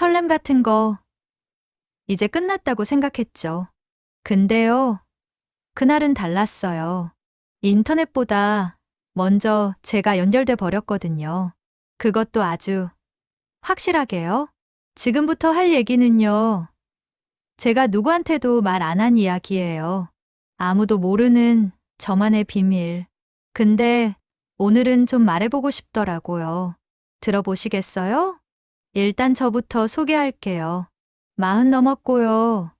설렘 같은 거 이제 끝났다고 생각했죠. 근데요, 그날은 달랐어요. 인터넷보다 먼저 제가 연결돼 버렸거든요. 그것도 아주 확실하게요. 지금부터 할 얘기는요. 제가 누구한테도 말 안 한 이야기예요. 아무도 모르는 저만의 비밀. 근데 오늘은 좀 말해보고 싶더라고요. 들어보시겠어요? 일단 저부터 소개할게요. 마흔 넘었고요.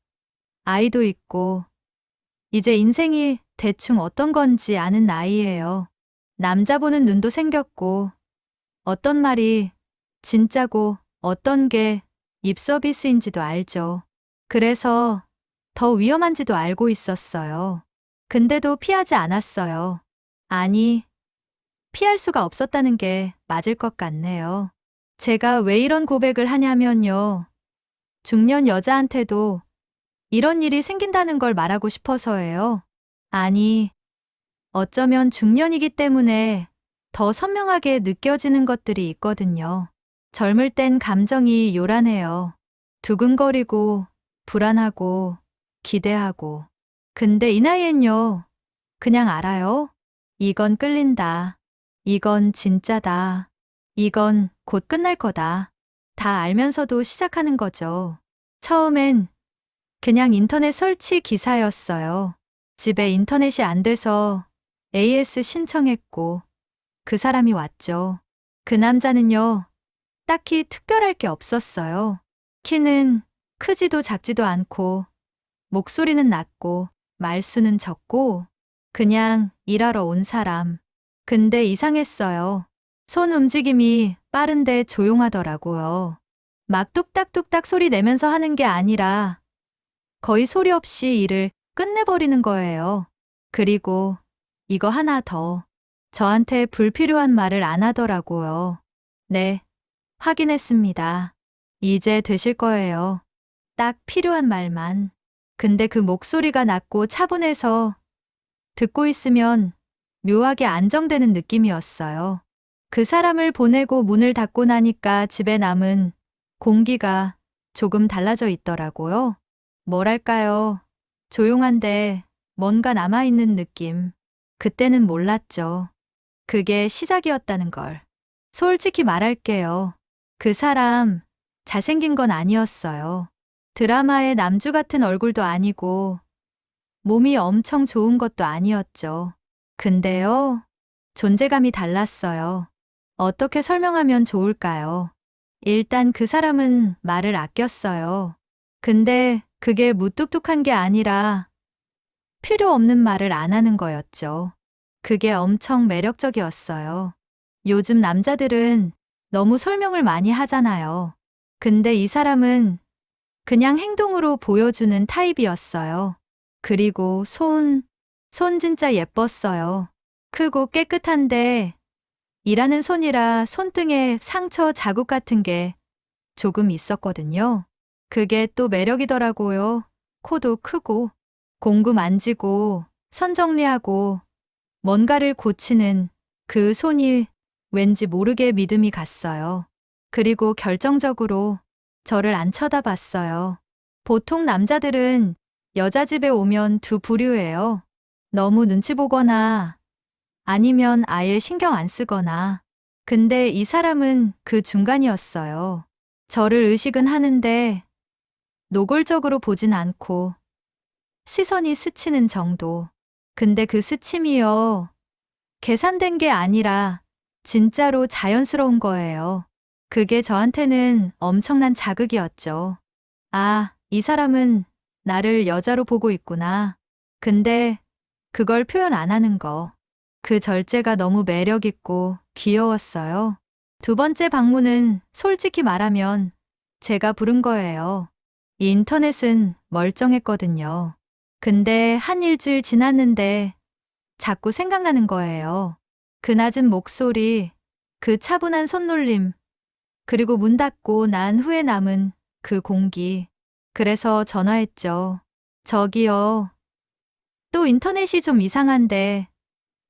아이도 있고, 이제 인생이 대충 어떤 건지 아는 나이예요. 남자 보는 눈도 생겼고, 어떤 말이 진짜고 어떤 게 입서비스인지도 알죠. 그래서 더 위험한지도 알고 있었어요. 근데도 피하지 않았어요. 아니, 피할 수가 없었다는 게 맞을 것 같네요. 제가 왜 이런 고백을 하냐면요. 중년 여자한테도 이런 일이 생긴다는 걸 말하고 싶어서예요. 아니, 어쩌면 중년이기 때문에 더 선명하게 느껴지는 것들이 있거든요. 젊을 땐 감정이 요란해요. 두근거리고, 불안하고, 기대하고. 근데 이 나이엔요, 그냥 알아요. 이건 끌린다. 이건 진짜다. 이건 곧 끝날 거다. 다 알면서도 시작하는 거죠. 처음엔 그냥 인터넷 설치 기사였어요. 집에 인터넷이 안 돼서 AS 신청했고, 그 사람이 왔죠. 그 남자는요, 딱히 특별할 게 없었어요. 키는 크지도 작지도 않고, 목소리는 낮고, 말수는 적고, 그냥 일하러 온 사람. 근데 이상했어요. 손 움직임이 빠른데 조용하더라고요. 막 뚝딱뚝딱 소리 내면서 하는 게 아니라 거의 소리 없이 일을 끝내버리는 거예요. 그리고 이거 하나 더. 저한테 불필요한 말을 안 하더라고요. 네, 확인했습니다. 이제 되실 거예요. 딱 필요한 말만. 근데 그 목소리가 낮고 차분해서 듣고 있으면 묘하게 안정되는 느낌이었어요. 그 사람을 보내고 문을 닫고 나니까 집에 남은 공기가 조금 달라져 있더라고요. 뭐랄까요. 조용한데 뭔가 남아있는 느낌. 그때는 몰랐죠. 그게 시작이었다는 걸. 솔직히 말할게요. 그 사람 잘생긴 건 아니었어요. 드라마의 남주 같은 얼굴도 아니고 몸이 엄청 좋은 것도 아니었죠. 근데요, 존재감이 달랐어요. 어떻게 설명하면 좋을까요? 일단 그 사람은 말을 아꼈어요. 근데 그게 무뚝뚝한 게 아니라 필요 없는 말을 안 하는 거였죠. 그게 엄청 매력적이었어요. 요즘 남자들은 너무 설명을 많이 하잖아요. 근데 이 사람은 그냥 행동으로 보여주는 타입이었어요. 그리고 손, 손 진짜 예뻤어요. 크고 깨끗한데 일하는 손이라 손등에 상처 자국 같은 게 조금 있었거든요. 그게 또 매력이더라고요. 코도 크고 공구 만지고 선 정리하고 뭔가를 고치는 그 손이 왠지 모르게 믿음이 갔어요. 그리고 결정적으로 저를 안 쳐다봤어요. 보통 남자들은 여자 집에 오면 두 부류예요. 너무 눈치 보거나 아니면 아예 신경 안 쓰거나. 근데 이 사람은 그 중간이었어요. 저를 의식은 하는데 노골적으로 보진 않고 시선이 스치는 정도. 근데 그 스침이요. 계산된 게 아니라 진짜로 자연스러운 거예요. 그게 저한테는 엄청난 자극이었죠. 아, 이 사람은 나를 여자로 보고 있구나. 근데 그걸 표현 안 하는 거. 그 절제가 너무 매력있고 귀여웠어요. 두 번째 방문은 솔직히 말하면 제가 부른 거예요. 인터넷은 멀쩡했거든요. 근데 한 일주일 지났는데 자꾸 생각나는 거예요. 그 낮은 목소리, 그 차분한 손놀림, 그리고 문 닫고 난 후에 남은 그 공기. 그래서 전화했죠. 저기요. 또 인터넷이 좀 이상한데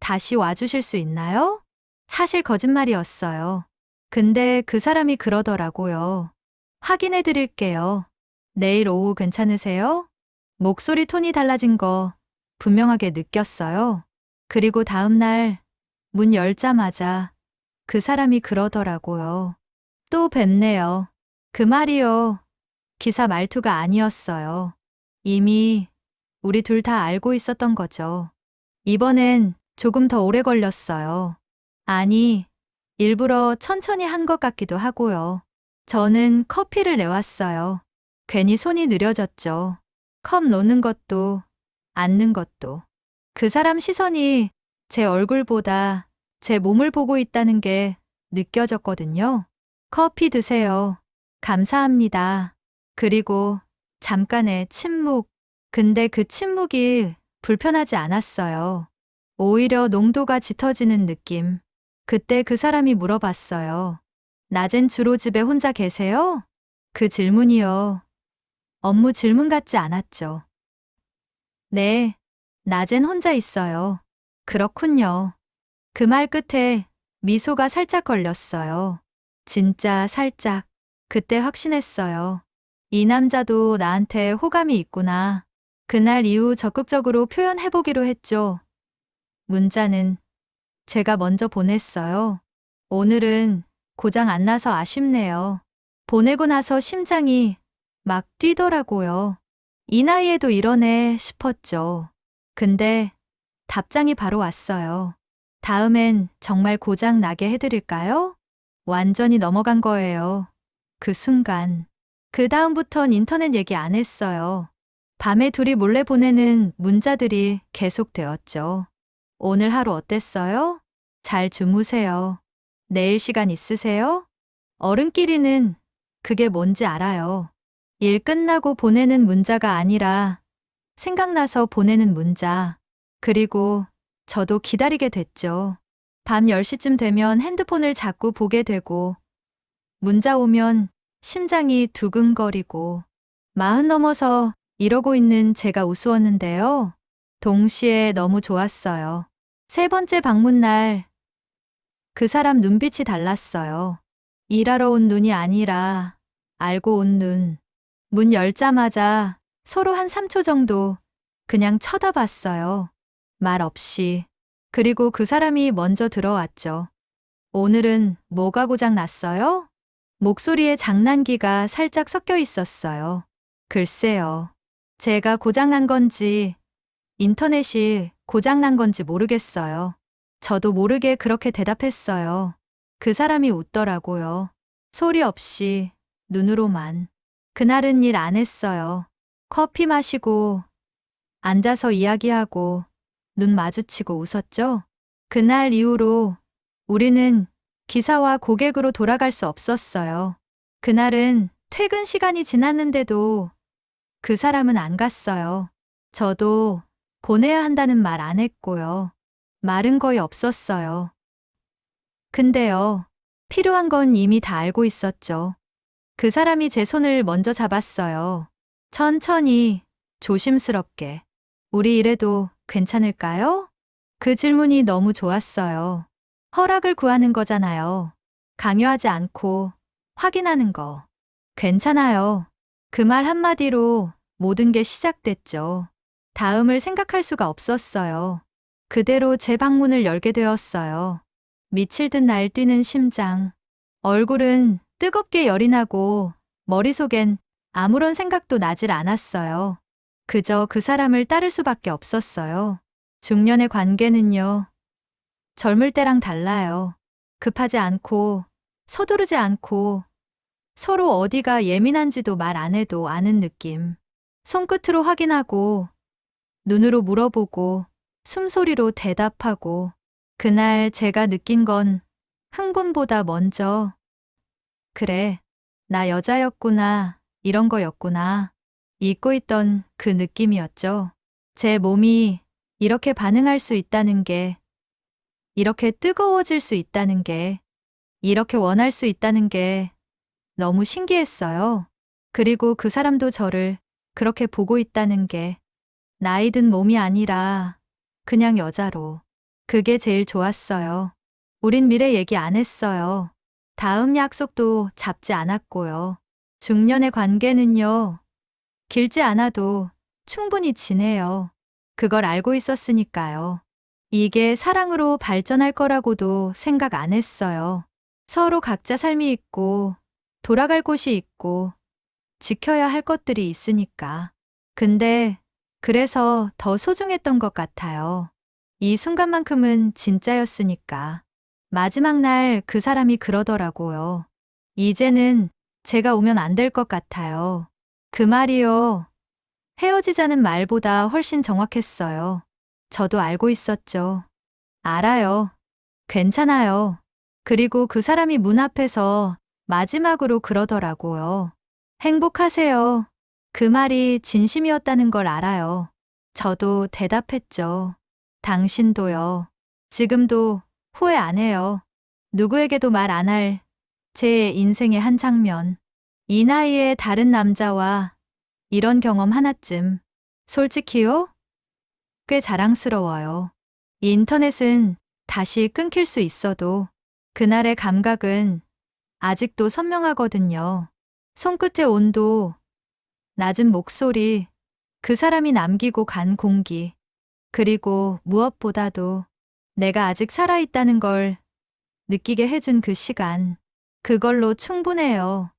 다시 와주실 수 있나요? 사실 거짓말이었어요. 근데 그 사람이 그러더라고요. 확인해 드릴게요. 내일 오후 괜찮으세요? 목소리 톤이 달라진 거 분명하게 느꼈어요. 그리고 다음날 문 열자마자 그 사람이 그러더라고요. 또 뵙네요. 그 말이요. 기사 말투가 아니었어요. 이미 우리 둘 다 알고 있었던 거죠. 이번엔 조금 더 오래 걸렸어요. 아니, 일부러 천천히 한 것 같기도 하고요. 저는 커피를 내왔어요. 괜히 손이 느려졌죠. 컵 놓는 것도, 앉는 것도. 그 사람 시선이 제 얼굴보다 제 몸을 보고 있다는 게 느껴졌거든요. 커피 드세요. 감사합니다. 그리고 잠깐의 침묵. 근데 그 침묵이 불편하지 않았어요. 오히려 농도가 짙어지는 느낌. 그때 그 사람이 물어봤어요. 낮엔 주로 집에 혼자 계세요? 그 질문이요. 업무 질문 같지 않았죠. 네, 낮엔 혼자 있어요. 그렇군요. 그 말 끝에 미소가 살짝 걸렸어요. 진짜 살짝. 그때 확신했어요. 이 남자도 나한테 호감이 있구나. 그날 이후 적극적으로 표현해보기로 했죠. 문자는 제가 먼저 보냈어요. 오늘은 고장 안 나서 아쉽네요. 보내고 나서 심장이 막 뛰더라고요. 이 나이에도 이러네 싶었죠. 근데 답장이 바로 왔어요. 다음엔 정말 고장 나게 해드릴까요? 완전히 넘어간 거예요. 그 순간. 그 다음부턴 인터넷 얘기 안 했어요. 밤에 둘이 몰래 보내는 문자들이 계속되었죠. 오늘 하루 어땠어요? 잘 주무세요. 내일 시간 있으세요? 어른끼리는 그게 뭔지 알아요. 일 끝나고 보내는 문자가 아니라 생각나서 보내는 문자. 그리고 저도 기다리게 됐죠. 밤 10시쯤 되면 핸드폰을 자꾸 보게 되고 문자 오면 심장이 두근거리고 마흔 넘어서 이러고 있는 제가 우스웠는데요. 동시에 너무 좋았어요. 세 번째 방문 날, 그 사람 눈빛이 달랐어요. 일하러 온 눈이 아니라 알고 온 눈. 문 열자마자 서로 한 3초 정도 그냥 쳐다봤어요. 말 없이. 그리고 그 사람이 먼저 들어왔죠. 오늘은 뭐가 고장 났어요? 목소리에 장난기가 살짝 섞여 있었어요. 글쎄요. 제가 고장난 건지, 인터넷이 고장난 건지 모르겠어요. 저도 모르게 그렇게 대답했어요. 그 사람이 웃더라고요. 소리 없이, 눈으로만. 그날은 일 안 했어요. 커피 마시고, 앉아서 이야기하고, 눈 마주치고 웃었죠? 그날 이후로 우리는 기사와 고객으로 돌아갈 수 없었어요. 그날은 퇴근 시간이 지났는데도 그 사람은 안 갔어요. 저도 보내야 한다는 말 안 했고요. 말은 거의 없었어요. 근데요, 필요한 건 이미 다 알고 있었죠. 그 사람이 제 손을 먼저 잡았어요. 천천히, 조심스럽게. 우리 이래도 괜찮을까요? 그 질문이 너무 좋았어요. 허락을 구하는 거잖아요. 강요하지 않고 확인하는 거. 괜찮아요. 그 말 한마디로 모든 게 시작됐죠. 다음을 생각할 수가 없었어요. 그대로 제 방문을 열게 되었어요. 미칠 듯 날뛰는 심장. 얼굴은 뜨겁게 열이 나고 머릿속엔 아무런 생각도 나질 않았어요. 그저 그 사람을 따를 수밖에 없었어요. 중년의 관계는요. 젊을 때랑 달라요. 급하지 않고, 서두르지 않고, 서로 어디가 예민한지도 말 안 해도 아는 느낌. 손끝으로 확인하고, 눈으로 물어보고, 숨소리로 대답하고, 그날 제가 느낀 건 흥분보다 먼저, 그래, 나 여자였구나, 이런 거였구나. 잊고 있던 그 느낌이었죠. 제 몸이 이렇게 반응할 수 있다는 게, 이렇게 뜨거워질 수 있다는 게, 이렇게 원할 수 있다는 게 너무 신기했어요. 그리고 그 사람도 저를 그렇게 보고 있다는 게 나이 든 몸이 아니라 그냥 여자로. 그게 제일 좋았어요. 우린 미래 얘기 안 했어요. 다음 약속도 잡지 않았고요. 중년의 관계는요, 길지 않아도 충분히 지내요. 그걸 알고 있었으니까요. 이게 사랑으로 발전할 거라고도 생각 안 했어요. 서로 각자 삶이 있고, 돌아갈 곳이 있고, 지켜야 할 것들이 있으니까. 근데, 그래서 더 소중했던 것 같아요. 이 순간만큼은 진짜였으니까. 마지막 날 그 사람이 그러더라고요. 이제는 제가 오면 안 될 것 같아요. 그 말이요. 헤어지자는 말보다 훨씬 정확했어요. 저도 알고 있었죠. 알아요. 괜찮아요. 그리고 그 사람이 문 앞에서 마지막으로 그러더라고요. 행복하세요. 그 말이 진심이었다는 걸 알아요. 저도 대답했죠. 당신도요. 지금도 후회 안 해요. 누구에게도 말 안 할 제 인생의 한 장면. 이 나이에 다른 남자와 이런 경험 하나쯤. 솔직히요? 꽤 자랑스러워요. 인터넷은 다시 끊길 수 있어도 그날의 감각은 아직도 선명하거든요. 손끝의 온도, 낮은 목소리, 그 사람이 남기고 간 공기, 그리고 무엇보다도 내가 아직 살아있다는 걸 느끼게 해준 그 시간. 그걸로 충분해요.